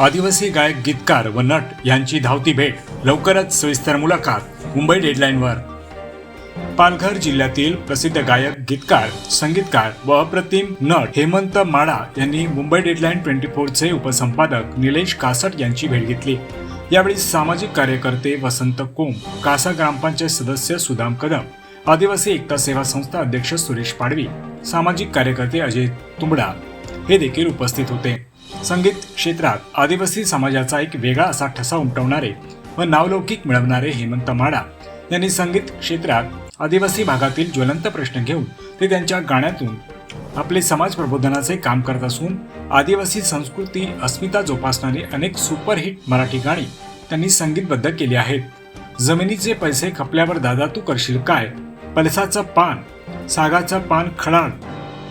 आदिवासी गायक गीतकार व नट यांची धावती भेट लवकरच सविस्तर मुलाखत मुंबई डेडलाईनवर. पालघर जिल्ह्यातील प्रसिद्ध गायक गीतकार संगीतकार व अप्रतिम नट हेमंत माडा यांनी मुंबई डेडलाईन ट्वेंटी फोरचे उपसंपादक निलेश कासट यांची भेट घेतली. यावेळी सामाजिक कार्यकर्ते वसंत कोम कासा ग्रामपंचायत सदस्य सुदाम कदम आदिवासी एकता सेवा संस्था अध्यक्ष सुरेश पाडवी सामाजिक कार्यकर्ते अजय तुंबडा हे देखील उपस्थित होते. संगीत क्षेत्रात आदिवासी समाजाचा एक वेगळा असा ठसा उमटवणारे व नावलौकिक मिळवणारे हेमंत माडा यांनी संगीत क्षेत्रात आदिवासी भागातील ज्वलंत प्रश्न घेऊन ते त्यांच्या गाण्यातून आपले समाज प्रबोधनाचे काम करत असून आदिवासी संस्कृती अस्मिता जोपासणारी अनेक सुपरहिट मराठी गाणी त्यांनी संगीतबद्ध केली आहेत. जमिनीचे पैसे खपल्यावर दादा तू करशील काय? पलसाचं पान सागाचं पान खडाळ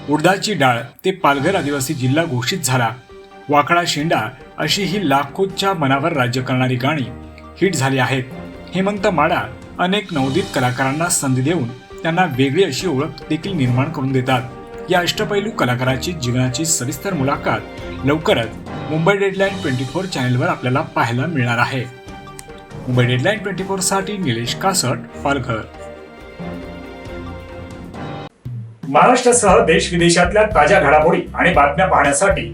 उडदाची डाळ ते पालघर आदिवासी जिल्हा घोषित झाला. वाकडा शेंडा अशी ही लाखोच्या मनावर राज्य करणारी गाणी हिट झाली आहेत. हेमंत माडा अनेक नवोदित कलाकारांना संधी देऊन त्यांना वेगळी अशी ओळख देखील निर्माण करून देतात. या अष्टपैलू कलाकाराची जीवनाची सविस्तर मुलाखत लवकरच मुंबई डेडलाईन ट्वेंटी फोर चॅनेलवर आपल्याला पाहायला मिळणार आहे. मुंबई डेडलाईन ट्वेंटी फोरसाठी निलेश कासट पालघर. महाराष्ट्रासह देश विदेशातल्या ताज्या घडामोडी आणि बातम्या पाहण्यासाठी